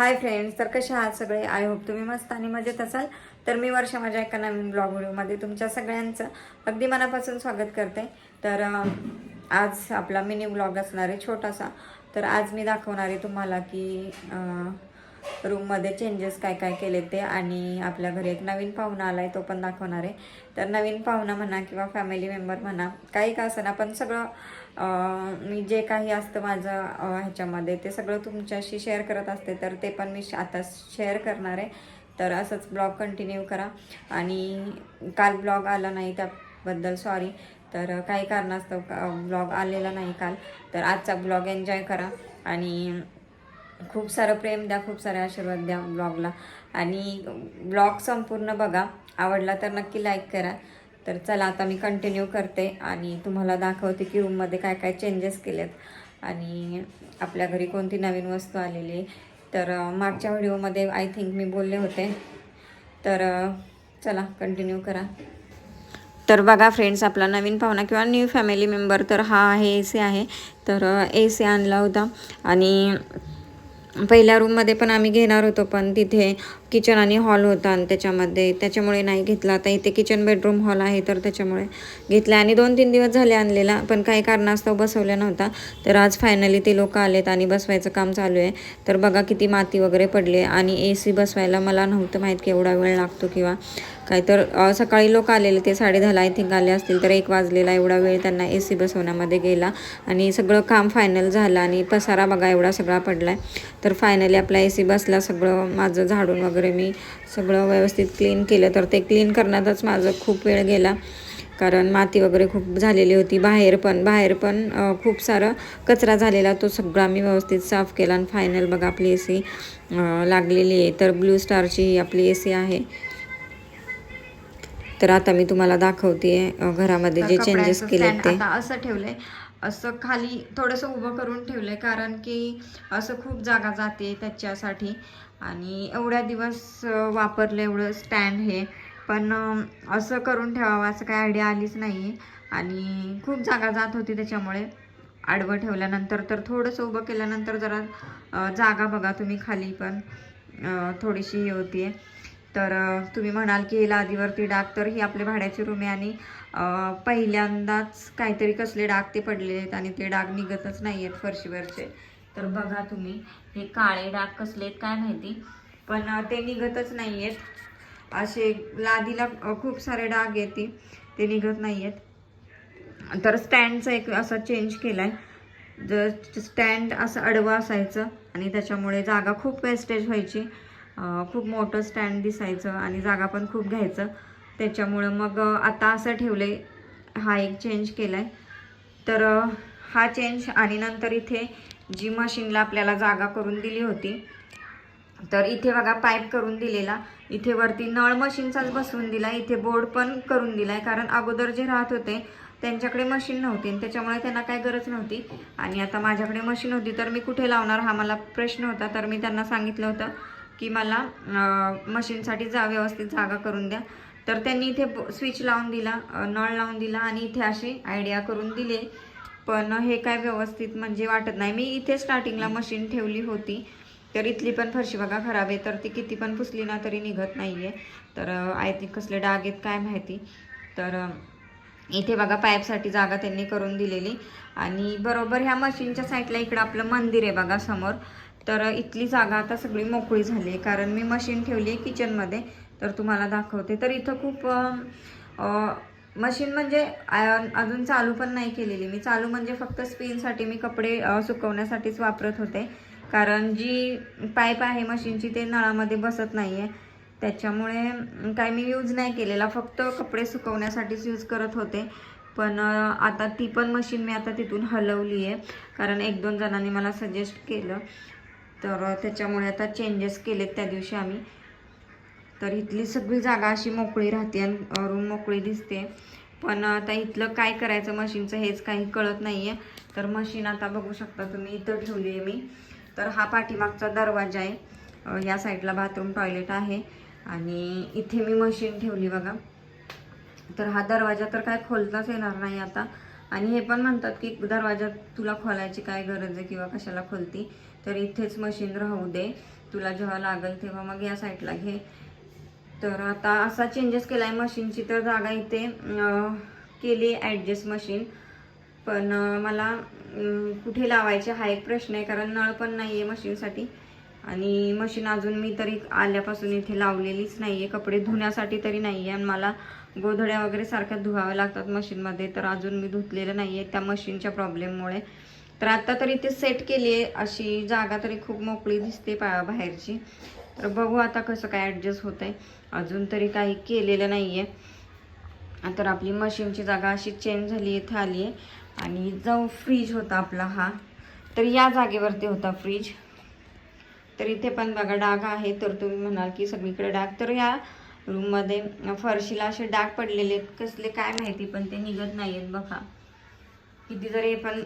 Hi friends तर कसे आहात सगळे? आय होप तुम्ही मस्त आणि मजेत असाल. तर मी वर्ष माझ्या एका नवीन ब्लॉग व्हिडिओमध्ये तुमच्या सगळ्यांचं अगदी मनापासून स्वागत करते. तर आज आपला मिनी ब्लॉग असणार आहे छोटासा. तर आज मी दाखवणार आहे तुम्हाला की रूममध्ये चेंजेस काय काय केले ते आणि आपल्या घरी एक नवीन पाहुणा आला आहे तो पण दाखवणार आहे. तर नवीन पाहुणा म्हणा किंवा फॅमिली मेंबर म्हणा काही का असं पण सगळं मी जे काही असतं माझं ह्याच्यामध्ये ते सगळं तुमच्याशी शेअर करत असते तर ते पण मी श- आता शेअर करणार आहे. तर असंच ब्लॉग कंटिन्यू करा. आणि काल ब्लॉग आला नाही त्याबद्दल सॉरी तर काही कारणास्तव ब्लॉग आलेला नाही काल. तर आजचा ब्लॉग एन्जॉय करा. आणि खूप सारं प्रेम द्या खूप सारे आशीर्वाद द्या ब्लॉगला आणि ब्लॉग संपूर्ण बघा. आवडला तर नक्की लाईक करा. तर चला आता मी कंटिन्यू करते आणि तुम्हाला दाखवते की रूममध्ये काय काय चेंजेस केलेत. आणि आपल्या घरी कोणती नवीन वस्तू आलेली आहे. तर मागच्या व्हिडिओमध्ये आय थिंक मी बोलले होते. तर चला कंटिन्यू करा. तर बघा फ्रेंड्स आपला नवीन पाहुणा किंवा न्यू फॅमिली मेंबर तर हा आहे ए सी आहे. तर ए सी आणला होता. आणि पहिल्या रूममध्ये पण आम्ही घेणार होतो पण तिथे किचन आणि हॉल होता आणि त्याच्यामध्ये त्याच्यामुळे नाही घेतला. आता इथे किचन बेडरूम हॉल आहे तर त्याच्यामुळे घेतला. आणि दोन तीन दिवस झाले आणलेला पण काही कारणास्तव बसवला नव्हता. तर आज फायनली ते लोक आलेत आणि बसवायचं काम चालू आहे. तर बघा किती माती वगैरे पडली आणि ए सी बसवायला मला नव्हतं माहीत की एवढा वेळ लागतो किंवा काय तर सकाळी लोक आलेले ते साडे दहाला आय थिंक आले असतील तर एक वाजलेला एवढा वेळ त्यांना ए सी बसवण्यामध्ये गेला. आणि सगळं काम फायनल झालं आणि पसारा बघा एवढा सगळा पडला आहे तर फायनली आपला ए सी बसला सगळं माझं झाडून वगैरे मी सगळं व्यवस्थित क्लीन केलं. तर ते क्लीन करण्यातच माझं खूप वेळ गेला. कारण माती वगैरे खूप झालेली होती बाहेर पण बाहेर पण खूप सारं कचरा झालेला तो सगळा मी व्यवस्थित साफ केला आणि फायनल बघा आपली ए सी लागलेली आहे. तर ब्लू स्टारची ही आपली ए सी आहे. तर आता मी तुम्हाला दाखवते घरामध्ये जे चेंजेस केले ते. असं ठेवलंय. असं खाली थोडंसं उभं करून ठेवलंय कारण की असं खूप जागा जाते त्याच्यासाठी. आणि एवढ्या दिवस वापरलं एवढं स्टँड हे. पण असं करून ठेवावं असं काही आयडिया आलीच नाही आणि खूप जागा जात होती त्याच्यामुळे आडवं ठेवल्यानंतर. तर थोडंसं उभं केल्यानंतर जरा जागा बघा तुम्ही खाली पण थोडीशी हे होतीये. तर तुम्ही म्हणाल की लादीवरती डाग तर ही आपले भाड्याची रूम आहे आणि पहिल्यांदाच काहीतरी कसले डाग ते पडलेले आहेत आणि ते डाग निघतच नाही आहेत फरशीवरचे. तर बघा तुम्ही हे काळे डाग कसले आहेत काय माहिती? पण ते निघतच नाही आहेत असे लादीला खूप सारे डाग येते ते निघत नाही आहेत तर स्टँडचा एक असा चेंज केला आहे जर स्टँड असं अडवं असायचं आणि त्याच्यामुळे जागा खूप वेस्टेज व्हायची. खूप मोठं स्टँड दिसायचं आणि जागा पण खूप घ्यायचं. त्याच्यामुळं मग आता असं ठेवलं हा एक चेंज केला आहे तर हा चेंज आणि नंतर इथे जी मशीनला आपल्याला जागा करून दिली होती. तर इथे बघा पाईप करून दिलेला. इथे वरती नळ मशीनचाच बसवून दिला. इथे बोर्ड पण करून दिलाय. कारण अगोदर जे राहत होते त्यांच्याकडे मशीन नव्हती आणि त्याच्यामुळे त्यांना काय गरज नव्हती. आणि आता माझ्याकडे मशीन होती तर मी कुठे लावणार हा मला प्रश्न होता. तर मी त्यांना सांगितलं होतं की मला मशीनसाठी जा व्यवस्थित जागा करून द्या. तर त्यांनी इथे स्विच लावून दिला नळ लावून दिला आणि इथे अशी आयडिया करून दिले. पण हे काय व्यवस्थित म्हणजे वाटत नाही. मी इथे स्टार्टिंगला मशीन ठेवली होती. तर इथली पण फरशी बघा खराब आहे. तर ती किती पण पुसली ना तरी निघत नाही आहे तर आय थिंक कसले डाग आहेत काय माहिती. तर इथे बघा पाईपसाठी जागा त्यांनी करून दिलेली. आणि बरोबर ह्या मशीनच्या साईडला इकडं आपलं मंदिर आहे बघा समोर. तर इथली जागा आता सगळी मोकळी झाली आहे. कारण मी मशीन ठेवली आहे किचनमध्ये. तर तुम्हाला दाखवते. तर इथं खूप मशीन म्हणजे अजून चालू पण नाही केलेली. मी चालू म्हणजे फक्त स्पिनसाठी मी कपडे सुकवण्यासाठीच वापरत होते. कारण जी पाईप आहे मशीनची ते नळामध्ये बसत नाही आहे त्याच्यामुळे काय मी यूज नाही केलेला. फक्त कपडे सुकवण्यासाठीच यूज करत होते. पण आता ती पण मशीन मी आता तिथून हलवली आहे कारण एक दोन जणांनी मला सजेस्ट केलं. तर त्याच्यामुळे आता चेंजेस केलेत त्या दिवशी आम्ही. तर इथली सगळी जागा अशी मोकळी राहते आणि रूम मोकळी दिसते. पण आता इथलं काय करायचं मशीनचं हेच काही कळत नाही आहे तर मशीन आता बघू शकता तुम्ही इथं ठेवली आहे मी. तर हा पाठीमागचा दरवाजा आहे. या साईडला बाथरूम टॉयलेट आहे. आणि इथे मी मशीन ठेवली बघा. तर हा दरवाजा तर काय खोलताच येणार नाही आता. आणि हे पण म्हणतात की दरवाजा तुला खोलायची काय गरज आहे किंवा कशाला खोलती? तर इथेच मशीन राहू दे. तुला जेव्हा लागेल तेव्हा मग या साईडला घे. तर आता असा चेंजेस केला आहे मशीनची तर जागा इथे केली ॲडजस्ट मशीन. पण मला कुठे लावायचे हा एक प्रश्न आहे कारण नळ पण नाही आहे मशीनसाठी. आणि मशीन अजून मी तरी आल्यापासून इथे लावलेलीच नाही आहे कपडे धुण्यासाठी तरी नाही आहे आणि मला गोधड्या वगैरे सारख्या धुवाव्या लागतात मशीनमध्ये तर अजून मी धुतलेलं नाही आहे त्या मशीनच्या प्रॉब्लेममुळे तर आता तरी ते सेट केली आहे. अशी जागा तरी खूप मोकळी दिसते पा बाहेरची. तर बघू आता कसं काय ॲडजस्ट होतं आहे अजून तरी काही केलेलं नाही आहे तर आपली मशीनची जागा अशी चेंज झाली इथे आली आहे. आणि जो फ्रीज होता आपला हा. तर या जागेवरती होता फ्रीज तर इथे पण बघा डाग आहे. तर तुम्ही म्हणाल की सगळीकडे डाग. तर या रूममध्ये फरशीला असे डाग पडलेले आहेत. कसले काय माहिती पण ते निघत नाही आहेत बघा. किती जरी पण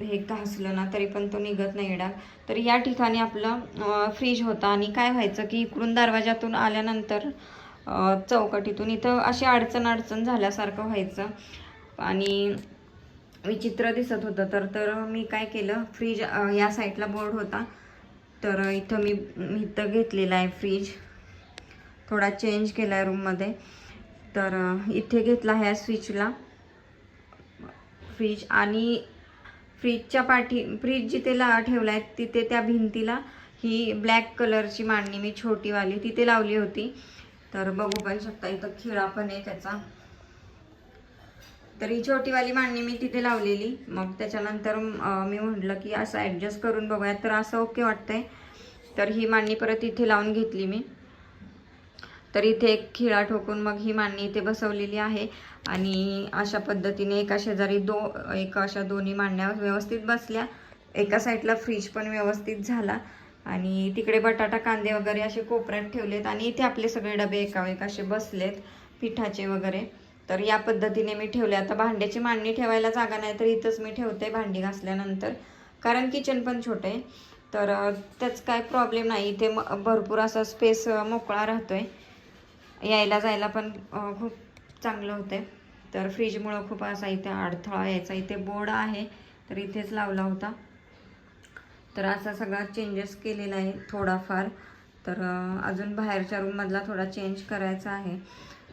हे घासलं ना तरी पण तो निघत नाही डाग तर या ठिकाणी आपलं फ्रीज होता आणि काय व्हायचं की इकडून दरवाजातून आल्यानंतर चौकटीतून इथं अशी अडचण अडचण झाल्यासारखं व्हायचं. आणि विचित्र दिसत होतं. तर तर मी काय केलं फ्रीज या साईडला बोर्ड होता. तर इथं मी इथं घेतलेला आहे फ्रीज थोडा चेंज केला आहे रूममध्ये तर इथे घेतला ह्या स्विचला फ्रीज आणि फ्रीजच्या पाठी फ्रीज जिथे ला ठेवला आहे तिथे त्या भिंतीला ही ब्लॅक कलरची मांडणी मी छोटीवाली तिथे लावली होती. तर बघू पण शकता इथं खिळा पण आहे त्याचा. तर ही छोटीवाली मांडणी मी तिथे लावलेली. मग त्याच्यानंतर मी म्हटलं की असं ॲडजस्ट करून बघूयात तर असं ओके वाटतंय. तर ही मांडणी परत इथे लावून घेतली मी. तर इथे एक खिळा ठोकून मग ही मांडणी इथे बसवलेली आहे. आणि अशा पद्धतीने एका शेजारी दो एका अशा दोन्ही मांडण्या व्यवस्थित बसल्या. एका साईडला फ्रीज पण व्यवस्थित झाला. आणि तिकडे बटाटा कांदे वगैरे असे कोपऱ्यात ठेवलेत. आणि इथे आपले सगळे डबे एका असे बसलेत पिठाचे वगैरे. तर या पद्धतीने मी ठेवले. आता भांड्याची मांडणी ठेवायला जागा नाही तर इथंच मी ठेवते भांडी घासल्यानंतर. कारण किचन पण छोटं आहे. तर त्याच काय प्रॉब्लेम नाही. इथे म- भरपूर असा स्पेस मोकळा राहतो आहे यायला जायला पण खूप चांगलं होतं तर फ्रीजमुळं खूप असा इथे अडथळा यायचा. इथे बोर्ड आहे तर इथेच लावला होता. तर असा सगळा चेंजेस केलेला आहे थोडाफार. तर अजून बाहेरच्या रूममधला थोडा चेंज करायचा आहे.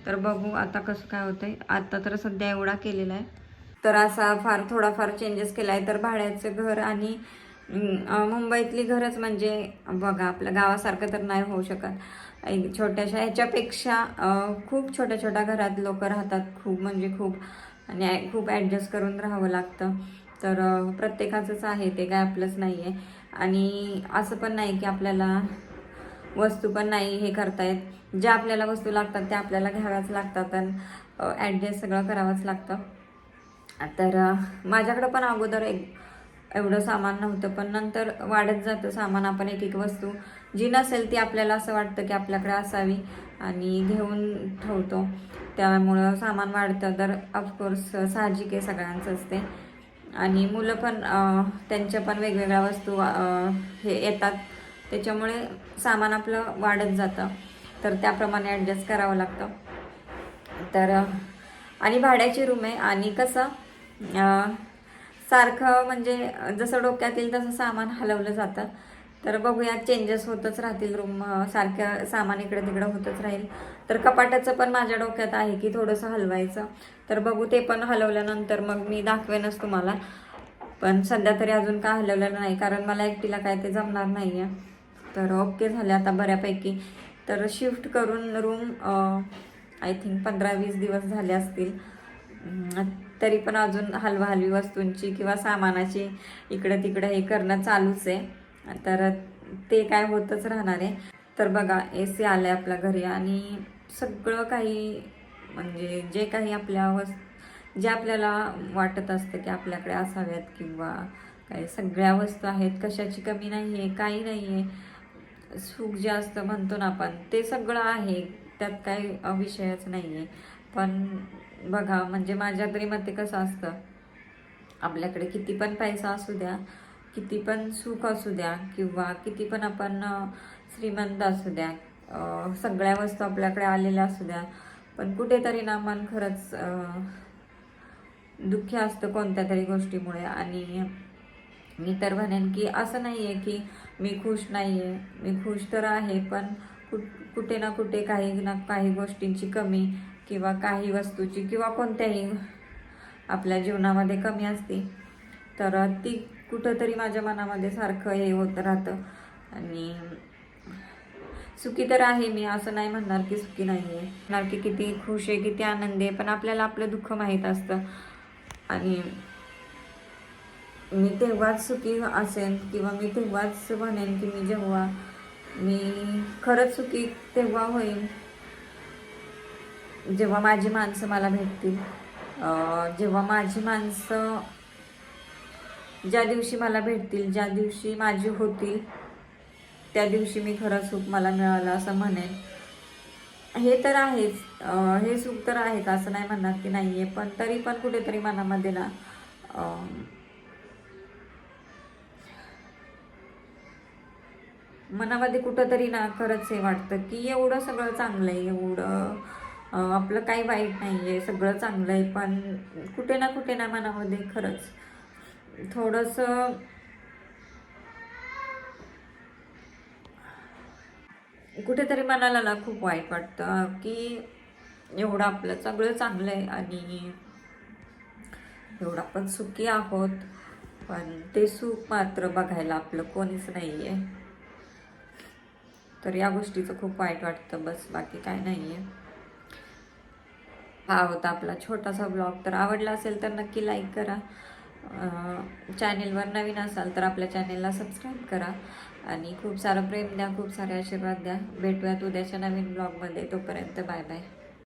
तर बघू आता कसं काय होतंय. आता तर सध्या एवढा केलेला आहे. तर असा फार थोडाफार चेंजेस केला आहे. तर भाड्याचं घर आणि मुंबईतली घरच म्हणजे बघा आपल्या गावासारखं तर नाही होऊ शकत. एक छोट्याशा ह्याच्यापेक्षा खूप छोट्या छोट्या घरात लोक राहतात खूप म्हणजे खूप. आणि खूप ॲडजस्ट करून राहावं लागतं. तर प्रत्येकाचंच आहे ते काय आपलंच नाही आहे आणि असं पण नाही की आपल्याला वस्तू पण नाही हे करतायत. ज्या आपल्याला वस्तू लागतात त्या आपल्याला घ्याव्याच लागतात आणि ॲडजस्ट सगळं करावंच लागतं. तर माझ्याकडं पण अगोदर एक एवढं सामान नव्हतं पण नंतर वाढत जातं सामान. आपण एक एक वस्तू जी नसेल ती आपल्याला असं वाटतं की आपल्याकडे असावी आणि घेऊन ठेवतो. त्यामुळं सामान वाढतं. तर ऑफकोर्स साहजिक आहे सगळ्यांचंच ते आणि मुलं पण त्यांच्या पण वेगवेगळ्या वस्तू हे येतात. त्याच्यामुळे सामान आपलं वाढत जातं. तर त्याप्रमाणे ॲडजस्ट करावं लागतं. तर आणि भाड्याची रूम आहे. आणि कसं सारखं म्हणजे जसं डोक्यात येईल तसं सामान हलवलं जातं. तर बघूया चेंजेस होतच राहतील रूम सारखं सामान इकडे तिकडं होतच राहील. तर कपाटाचं पण माझ्या डोक्यात आहे की थोडंसं हलवायचं. तर बघू ते पण हलवल्यानंतर मग मी दाखवेनच तुम्हाला. पण सध्या तरी अजून काय हलवलेलं नाही कारण मला एकटीला काय ते जमणार नाही आहे तर ओके झाले आता बऱ्यापैकी. तर शिफ्ट करून रूम आय थिंक पंधरा वीस दिवस झाले असतील. तरी पण अजून हलवाहलवी वस्तूंची किंवा सामानाची इकडं तिकडं हे करणं चालूच आहे. तर ते काय होतच राहणार आहे. तर बघा ए सी आलं आहे आपल्या घरी आणि सगळं काही म्हणजे जे काही आपल्या वस् जे आपल्याला वाटत असतं की आपल्याकडे असाव्यात किंवा काही सगळ्या वस्तू आहेत कशाची कमी नाही आहे काही नाही आहे सुख जे असतं म्हणतो ना आपण ते सगळं आहे. त्यात काही विषयच नाही आहे पण बघा म्हणजे माझ्या तरी मते कसं असतं आपल्याकडे किती पण पैसा असू द्या किती पण सुख असू द्या किंवा किती पण आपण श्रीमंत असू द्या सगळ्या वस्तू आपल्याकडे आलेल्या असू द्या पण कुठेतरी ना मन खरंच दुःखी असतं कोणत्या तरी गोष्टीमुळे. आणि मी तर म्हणेन की असं नाही आहे की मी खुश नाही आहे मी खुश तर आहे पण कुठ कुठे ना कुठे काही ना काही गोष्टींची कमी किंवा काही वस्तूची किंवा कोणत्याही आपल्या जीवनामध्ये कमी असते तर ती कुठंतरी माझ्या मनामध्ये सारखं हे होत राहतं. आणि सुखी तर आहे मी असं नाही म्हणणार की सुखी नाही आहे. म्हणणार की किती खुश आहे किती आनंद आहे पण आपल्याला आपलं दुःख माहीत असतं. आणि मी तेव्हाच सुखी असेन किंवा मी तेव्हाच म्हणेन की मी जेव्हा मी खरंच सुखी तेव्हा होईन. जेव्हा माझी माणसं मला भेटतील जेव्हा माझी माणसं ज्या दिवशी मला भेटतील ज्या दिवशी माझी होतील त्या दिवशी मी खरं सुख मला मिळालं असं म्हणेन. हे तर आहेच हे सुख तर आहेच असं नाही म्हणणार की नाही आहे पण तरी पण कुठेतरी मनामध्ये ना मनामध्ये कुठंतरी ना खरंच हे वाटतं की एवढं सगळं चांगलं आहे एवढं आपलं काही वाईट नाही आहे सगळं चांगलं आहे पण कुठे ना कुठे ना मनामध्ये खरंच थोडंसं कुठेतरी मनाला ना खूप वाईट वाटतं की एवढं आपलं सगळं चांगलं आहे आणि एवढं आपण सुखी आहोत पण ते सुख मात्र बघायला आपलं कोणीच नाही आहे तर या गोष्टीचं खूप वाईट वाटतं बस बाकी काय नाही आहे हा होता आपला छोटासा ब्लॉग तर आवडला असेल तर नक्की लाईक करा. चॅनेलवर नवीन असाल तर आपल्या चॅनेलला सबस्क्राईब करा. आणि खूप सारं प्रेम द्या खूप सारे आशीर्वाद द्या. भेटूयात उद्याच्या नवीन ब्लॉगमध्ये तोपर्यंत बाय बाय